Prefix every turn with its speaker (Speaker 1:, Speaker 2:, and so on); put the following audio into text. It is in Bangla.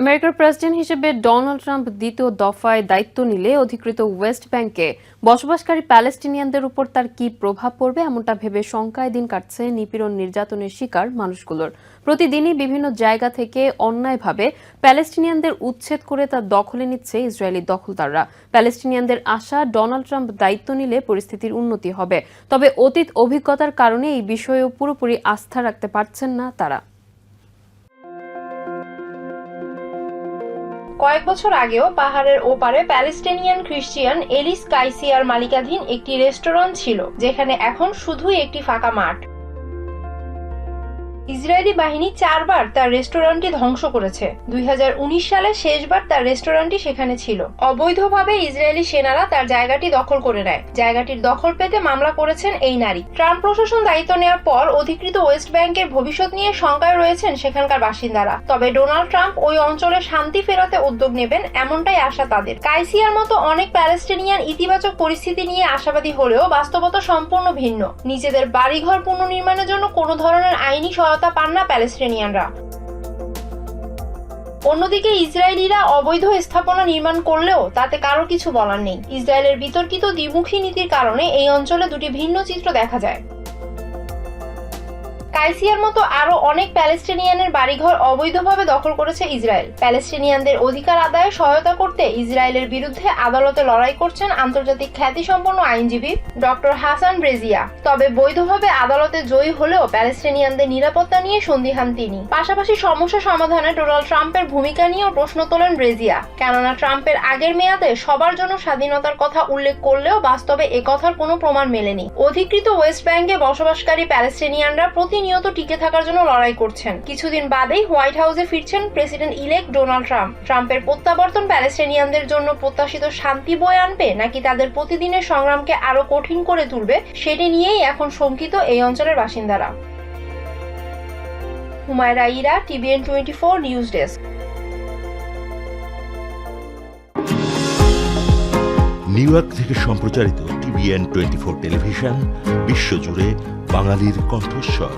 Speaker 1: আমেরিকার প্রেসিডেন্ট হিসেবে ডোনাল্ড ট্রাম্প দ্বিতীয় দফায় দায়িত্ব নিলে অধিকৃত ওয়েস্ট ব্যাংকে বসবাসকারী প্যালেস্টিনিয়ানদের উপর তার কি প্রভাব পড়বে এমনটা ভেবে শঙ্কায় দিন কাটছে নিপীড়ন নির্যাতনের শিকার মানুষগুলোর। প্রতিদিনই বিভিন্ন জায়গা থেকে অন্যায়ভাবে প্যালেস্টিনিয়ানদের উচ্ছেদ করে তা দখলে নিচ্ছে ইসরায়েলি দখলদাররা। প্যালেস্টিনিয়ানদের আশা, ডোনাল্ড ট্রাম্প দায়িত্ব নিলে পরিস্থিতির উন্নতি হবে। তবে অতীত অভিজ্ঞতার কারণে এই বিষয়েও পুরোপুরি আস্থা রাখতে পারছেন না তারা।
Speaker 2: কয়েক বছর আগেও পাহাড়ের ওপারে প্যালেস্টিনিয়ান খ্রিস্টিয়ান এলিস কাইসিয়ার মালিকাধীন একটি রেস্টুরেন্ট ছিল, যেখানে এখন শুধুই একটি ফাঁকা মাঠ। ইসরায়েলি বাহিনী চারবার তার রেস্টুরেন্টটি ধ্বংস করেছে। দুই হাজার উনিশ সালে শেষবার তার রেস্টুরেন্টটি সেখানে ছিল। অবৈধভাবে ইসরায়েলি সেনারা তার জায়গাটি দখল করে নেয়। জায়গাটির দখল পেতে মামলা করেছেন এই নারী। ট্রাম্প প্রশাসন দায়িত্ব নেওয়ার পর অধিকৃত ওয়েস্ট ব্যাংকের ভবিষ্যৎ নিয়ে শঙ্কায় রয়েছেন সেখানকার বাসিন্দারা। তবে ডোনাল্ড ট্রাম্প ওই অঞ্চলে শান্তি ফেরাতে উদ্যোগ নেবেন এমনটাই আশা তাদের। কাইসিয়ার মতো অনেক প্যালেস্টিনিয়ান ইতিবাচক পরিস্থিতি নিয়ে আশাবাদী হলেও বাস্তবতা সম্পূর্ণ ভিন্ন। নিজেদের বাড়িঘর পুনর্নির্মাণের জন্য কোনো ধরনের আইনি সহায়তা পান না প্যালেস্টিনিয়ানরা। অন্যদিকে ইসরায়েলিরা অবৈধ স্থাপনা নির্মাণ করলেও তাতে কারও কিছু বলার নেই। ইসরায়েলের বিতর্কিত দ্বিমুখী নীতির কারণে এই অঞ্চলে দুটি ভিন্ন চিত্র দেখা যায়। কাইসিয়ার মতো আরও অনেক প্যালেস্টিনিয়ানের বাড়িঘর অবৈধভাবে দখল করেছে ইসরায়েল। প্যালেস্টিনিয়ানদের অধিকার আদায়ে সহায়তা করতে ইসরায়েলের বিরুদ্ধে আদালতে লড়াই করছেন আন্তর্জাতিক খ্যাতিসম্পন্ন আইনজীবী ডক্টর হাসান ব্রেজিয়া তবে বৈধভাবে আদালতে জয়ী হলেও প্যালেস্টিনিয়ানদের নিরাপত্তা নিয়ে সন্দিহান তিনি। পাশাপাশি সমস্যা সমাধানে ডোনাল্ড ট্রাম্পের ভূমিকা নিয়েও প্রশ্ন তোলেন ব্রেজিয়া কেননা ট্রাম্পের আগের মেয়াদে সবার জন্য স্বাধীনতার কথা উল্লেখ করলেও বাস্তবে একথার কোনো প্রমাণ মেলেনি। অধিকৃত ওয়েস্ট ব্যাংকে বসবাসকারী প্যালেস্টিনিয়ানরা প্রতিনিয়ত টিকে থাকার জন্য লড়াই করছেন। কিছুদিন বাদেই হোয়াইট হাউসে ফিরছেন প্রেসিডেন্ট ইলেক্ট ডোনাল্ড ট্রাম্প। ট্রাম্পের প্রত্যাবর্তন প্যালেস্টিনিয়ানদের জন্য প্রত্যাশিত শান্তি বয়ে আনবে, নাকি তাদের প্রতিদিনের সংগ্রামকে আরও কঠিন করে তুলবে, সেটি নিয়েই এখন শঙ্কিত এই অঞ্চলের বাসিন্দারা। Humaira Ira TVN twenty four news desk.
Speaker 3: New York থেকে সম্প্রচারিত টিভিএন টোয়েন্টি ফোর টেলিভিশন, বিশ্বজুড়ে বাঙালির কণ্ঠস্বর।